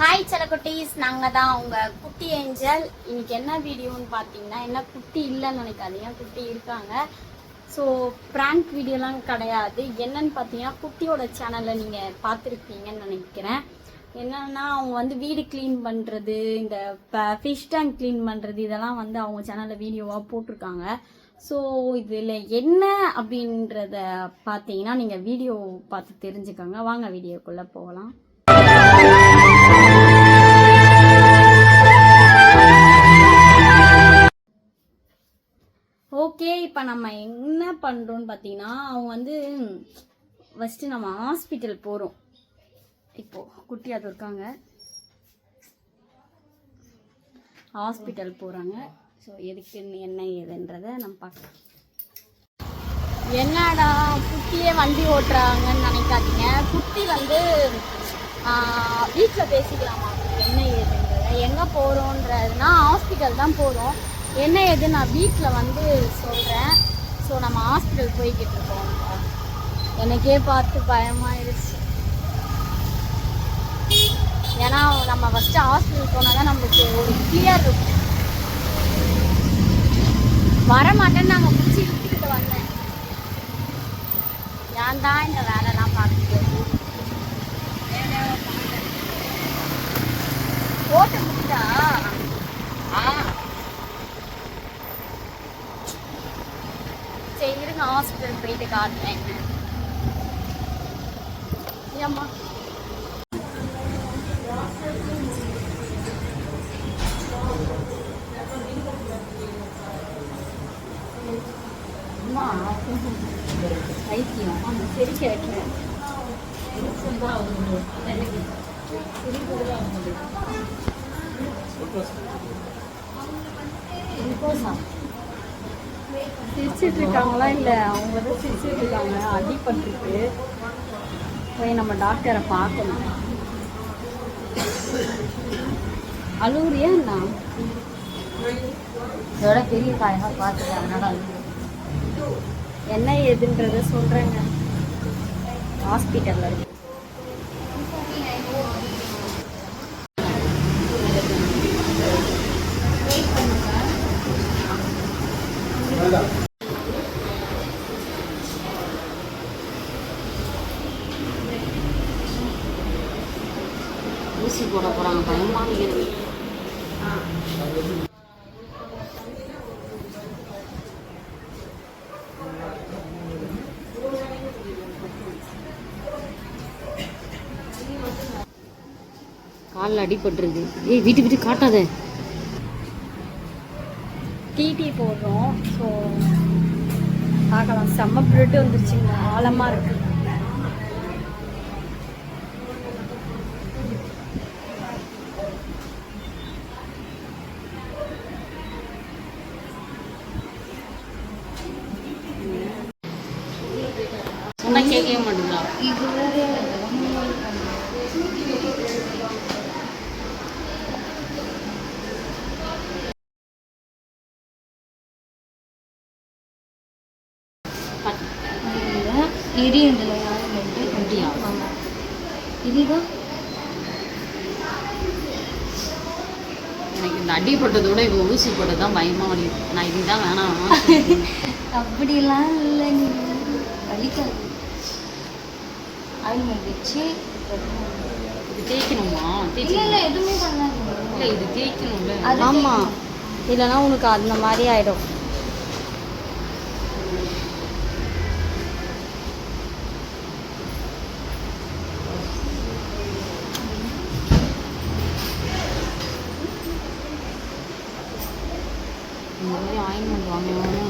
Hi செலக்குட்டீஸ் நாங்கள் தான் உங்கள் குட்டி ஏஞ்சல். இன்னைக்கு என்ன வீடியோன்னு பார்த்தீங்கன்னா என்ன குட்டி இல்லைன்னு நினைக்காதீங்க. குட்டி இருக்காங்க? ஸோ ப்ராங்க் வீடியோலாம் கிடையாது. என்னன்னு பார்த்தீங்கன்னா குட்டியோட சேனலில் நீங்கள் பார்த்துருப்பீங்கன்னு நினைக்கிறேன். என்னன்னா அவங்க வந்து வீடு க்ளீன் பண்ணுறது இந்த ஃபிஷ் டேங்க் க்ளீன் பண்ணுறது இதெல்லாம் வந்து அவங்க சேனலில் வீடியோவாக போட்டிருக்காங்க. ஸோ இதில் என்ன அப்படின்றத பார்த்தீங்கன்னா நீங்கள் வீடியோ பார்த்து தெரிஞ்சுக்கோங்க. வாங்க வீடியோக்குள்ளே போகலாம். ஓகே இப்போ நம்ம என்ன பண்ணுறோன்னு பார்த்தீங்கன்னா அவங்க வந்து ஃபஸ்ட்டு நம்ம ஹாஸ்பிட்டல் போகிறோம் இப்போது குட்டி அது இருக்காங்க. ஹாஸ்பிட்டல் போகிறாங்க ஸோ எதுக்குன்னு என்ன ஏதுன்றதை நம்ம பார்க்கலாம். என்னடா குட்டியே வண்டி ஓட்டுறாங்கன்னு நினைக்காதீங்க. குட்டி வந்து வீட்டில் பேசிக்கலாமா? என்ன ஏதுன்றத? எங்கே போகிறோன்றதுனா ஹாஸ்பிட்டல் தான் போகிறோம் என்ன ஏது நான் வீட்டில் வந்து சொல்கிறேன் ஸோ நம்ம ஹாஸ்பிட்டல் போய்கிட்டு இருக்கோம். எனக்கே பார்த்து பயமாயிடுச்சு ஏன்னா நம்ம ஃபஸ்ட்டு ஹாஸ்பிட்டல் போனால் தான் நம்மளுக்கு ஒரு கிளியர் இருக்கும். வர மாட்டேன்னு நாங்கள் முடிச்சு இழுத்துக்கிட்டு வந்தேன். ஏன் தான் இந்த வேலைலாம் பார்த்துட்டு ஓட்டு முடிச்சா? சரி இருங்க ஹாஸ்பிட்டல் போயிட்டு காட்டுறேன் ஏம்மா அம்மா வைத்தியம் ஆமா சிரிக்க வைக்கிறேன் குளுக்கோஸா சிரிச்சிட்டு இருக்காங்களா இல்லை அவங்க தான் சிரிச்சிட்டு இருக்காங்க அடிபட்டுருக்கு. போய் நம்ம டாக்டரை பார்க்கணும். அழுகுறியா என்ன? இதோட பெரிய காயமாக பார்த்துட்டு அதனால என்ன ஏதுன்றத சொல்கிறேங்க ஹாஸ்பிட்டலில் இருக்கு. ஊசி போட போகிறாங்க பயமாக இருக்குது காலில் அடிபட்டுருது. ஏய் வீட்டு வீட்டு காட்டாத. டிடி போடுறோம். ஸோ பார்க்கலாம். செம்ம பிளட் வந்துருச்சுங்க. ஆழமாக இருக்குது சொன்னா கேட்கவே மாட்டேங்களா எரியுதுல அப்படியா? இதுதான் எனக்கு இந்த அடிப்பட்டதோட இப்போ ஊசி போட்டது தான் பயமாக வலி நான் இதுதான் வேணாம். அப்படிலாம் இல்லை நீ வலிக்காது. ஆயில்மெண்ட் வச்சு இது தேய்க்கணுமா? இல்லை எதுவுமே பண்ணாது இல்லை இது தேய்க்கணும்ல. ஆமாம் இல்லைன்னா உனக்கு அந்த மாதிரி ஆயிடும். இந்த மாதிரி ஆயின்மெண்ட் வாங்கணும்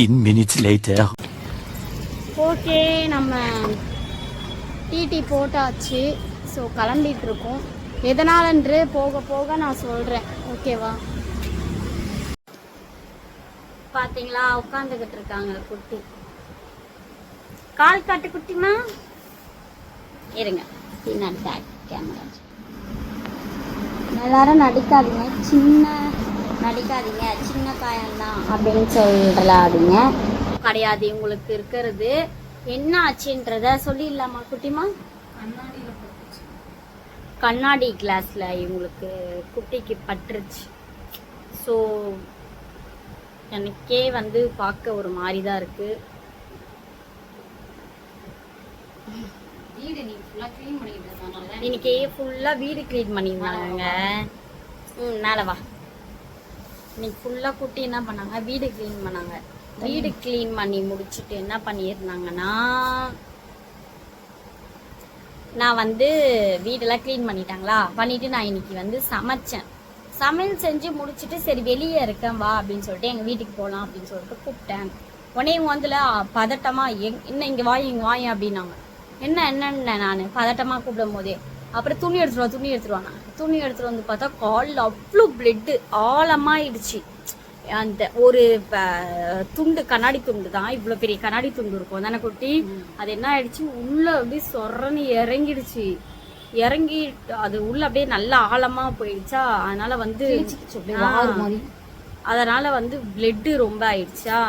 15 minutes later. ஓகே நம்ம டிடி போட்டாச்சு. ஸோ கிளம்பிட்டு இருக்கோம் எதனாலன்று? போக போக நான் சொல்கிறேன் ஓகேவா பார்த்தீங்களா உட்காந்துக்கிட்டு இருக்காங்க குட்டி. கால் காட்டு குட்டிமா இருங்க. பின்னாடி பேக் கேமரா எல்லாரும் நடிக்காதீங்க. சின்ன நடிக்காதீங்க சின்ன காயம்தான் அப்படின்னு சொல்றாதீங்க கிடையாது உங்களுக்கு இருக்கிறது. என்ன ஆச்சுன்றத சொல்லிடலாமா குட்டிமா? கண்ணாடி கிளாஸ்ல இவங்களுக்கு குட்டிக்கு பட்டுருச்சு. ஸோ எனக்கே வந்து பார்க்க ஒரு மாதிரி தான் இருக்கு. வீடு நீ ஃபுல்லாக க்ளீன் பண்ணிட்டு இருக்கனால இன்னைக்கு ஃபுல்லா வீடு க்ளீன் பண்ணியிருந்தாங்க. ம் மேலே வா. இன்னைக்கு ஃபுல்லா குட்டி என்ன பண்ணாங்க? வீடு க்ளீன் பண்ணாங்க. வீடு க்ளீன் பண்ணி முடிச்சுட்டு என்ன பண்ணியிருந்தாங்கன்னா நான் வந்து வீடெல்லாம் க்ளீன் பண்ணிட்டாங்களா? பண்ணிட்டு நான் இன்னைக்கு வந்து சமைச்சேன். சமையல் செஞ்சு முடிச்சுட்டு சரி வெளியே இருக்கேன் வா அப்படின்னு சொல்லிட்டு எங்கள் வீட்டுக்கு போகலாம் அப்படின்னு சொல்லிட்டு கூப்பிட்டேன். உடனே இவங்க வந்துல பதட்டமா எங் இன்னும் இங்கே வாய் இங்கே வாய் அப்படின்னாங்க. என்ன என்னன்னு நான் பதட்டமாக கூப்பிடும் போதே அப்புறம் துணி எடுத்துட்டு வா துணி எடுத்துட்டு வாங்க துணி எடுத்துட்டு வந்து பார்த்தா காலில் அவ்வளோ பிளட்டு ஆழமாயிடுச்சு. அந்த ஒரு துண்டு கண்ணாடி துண்டு தான். இவ்வளோ பெரிய கண்ணாடி துண்டு இருக்கும். தானே குட்டி அது என்ன ஆயிடுச்சு? உள்ள அப்படியே சொரன்னு இறங்கிடுச்சு. இறங்கி அது உள்ள அப்படியே நல்லா ஆழமா போயிடுச்சா? அதனால வந்து அதனால வந்து பிளட்டு ரொம்ப ஆயிடுச்சா?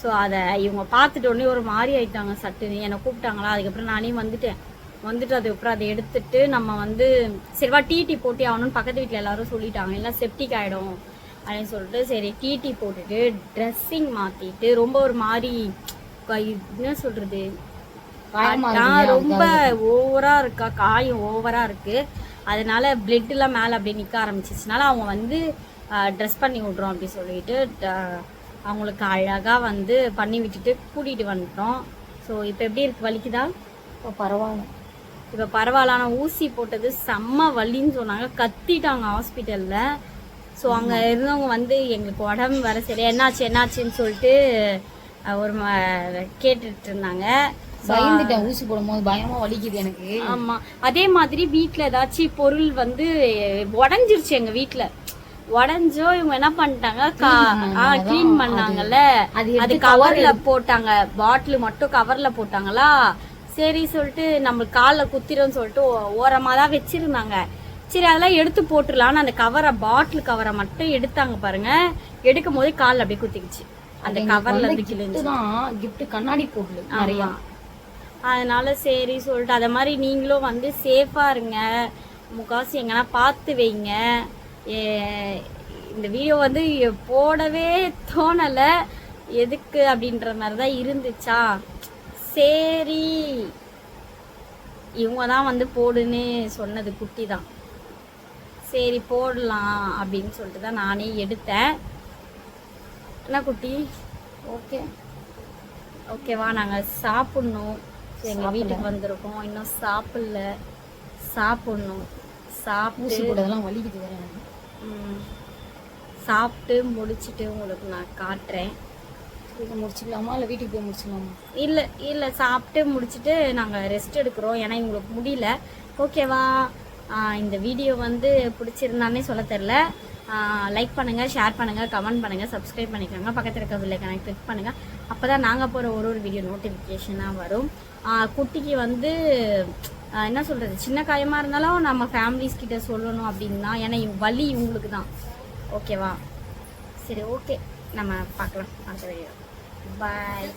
ஸோ அதை இவங்க பார்த்துட்டு உடனே ஒரு மாதிரி ஆயிட்டாங்க சட்டுன்னு. என்னை கூப்பிட்டாங்களா? அதுக்கப்புறம் நானே வந்துட்டேன். வந்துட்டு அதுக்கப்புறம் அதை எடுத்துட்டு நம்ம வந்து சரிவா டிடி போட்டி ஆகணும்னு பக்கத்து வீட்டில் எல்லாரும் சொல்லிட்டாங்க. எல்லாம் செப்டிக் ஆகிடும் அப்படின்னு சொல்லிட்டு சரி டிடி போட்டுட்டு ட்ரெஸ்ஸிங் மாற்றிட்டு ரொம்ப ஒரு மாதிரி என்ன சொல்கிறது ரொம்ப ஓவரா இருக்கா? காயம் ஓவரா இருக்கு. அதனால பிளட் எல்லாம் மேல அப்படியே நிக்க ஆரம்பிச்சிச்சுனால அவங்க வந்து ட்ரெஸ் பண்ணி விட்றோம் அப்படி சொல்லிட்டு அவங்களுக்கு அழகா வந்து பண்ணி விட்டுட்டு கூட்டிட்டு வந்துட்டோம். ஸோ இப்போ எப்படி இருக்கு? வலிக்குதா? இப்போ பரவாயில்ல. இப்போ பரவாயில்ல ஆனால் ஊசி போட்டது செம்ம வலின்னு சொன்னாங்க. கத்திட்டாங்க ஹாஸ்பிட்டலில் ஸோ அங்கே இருந்தவங்க வந்து எங்களுக்கு உடம்பு வர சரி என்னாச்சு என்னாச்சுன்னு சொல்லிட்டு ஒரு கேட்டுட்டு இருந்தாங்க. பயந்துட்டேன். ஊசி போடும்போது பயமா வலிக்குது எனக்கு. ஆமா. அதே மாதிரி வீட்ல ஏதாச்சும் பொருள் வந்து உடஞ்சிருச்சு எங்க வீட்ல. உடஞ்சோ இவங்க என்ன பண்ணிட்டாங்க? க்ளீன் பண்ணாங்கல்ல. அது கவர்ல போட்டாங்க. பாட்டில் மட்டும் கவர்ல போட்டாங்களா? சரி சொல்லிட்டு நம்ம காலில் குத்திரும் சொல்லிட்டு ஓ- ஓரமா தான் வச்சிருந்தாங்க. சரி அதெல்லாம் எடுத்து போட்டுடலாம்னு அந்த கவரை பாட்டில் கவரை மட்டும் எடுத்தாங்க பாருங்க. எடுக்கும் போது கால் அப்படியே குத்திக்கிச்சு. அந்த கவர்ல இருந்து கிழிஞ்சு. gift கண்ணாடி போடல நிறைய. அதனால சரி சொல்லிட்டு அத மாதிரி நீங்களும் வந்து சேஃபா இருங்க. முக்காசி எங்கன்னா பார்த்து வைங்க. இந்த வீடியோ வந்து போடவே தோணல. எதுக்கு அப்படின்ற மாதிரி தான் இருந்துச்சா? சரி. இவங்க தான் வந்து போடுன்னு சொன்னது குட்டி தான் சரி போடலாம் அப்படின்னு சொல்லிட்டு தான் நானே எடுத்தேன். என்ன குட்டி? ஓகே. ஓகேவா நாங்கள் சாப்பிட்ணும். சரி, எங்க வீட்டுக்கு வந்திருக்கோம். இன்னும் சாப்பிடல. சாப்பிட்ணும். சாப்பிட்டு சாப்பிட்டு முடிச்சிட்டு உங்களுக்கு நான் காட்டுறேன். இது முடிச்சிடலாமா? இல்லை வீட்டுக்கு போய் முடிச்சிடலாமா? இல்லை இல்லை சாப்பிட்டு முடிச்சுட்டு நாங்கள் ரெஸ்ட் எடுக்கிறோம். ஏன்னா எங்களுக்கு முடியல. ஓகேவா இந்த வீடியோ வந்து பிடிச்சிருந்தானே சொல்ல தெரில லைக் பண்ணுங்கள் ஷேர் பண்ணுங்கள் கமெண்ட் பண்ணுங்கள் சப்ஸ்கிரைப் பண்ணிக்கோங்க. பக்கத்தில் இருக்க பில்லை கனெக்ட் கிளிக் பண்ணுங்கள் அப்போ தான் நாங்கள் போகிற ஒரு ஒரு வீடியோ நோட்டிஃபிகேஷனாக வரும். குட்டிக்கு வந்து என்ன சொல்கிறது சின்ன காயமாக இருந்தாலும் நம்ம ஃபேமிலிஸ் கிட்ட சொல்லணும் அப்படின்னா ஏன்னா இவ் வலி இவங்களுக்கு தான் ஓகேவா சரி ஓகே நம்ம பார்க்கலாம். அடுத்த வீடியோ பாய்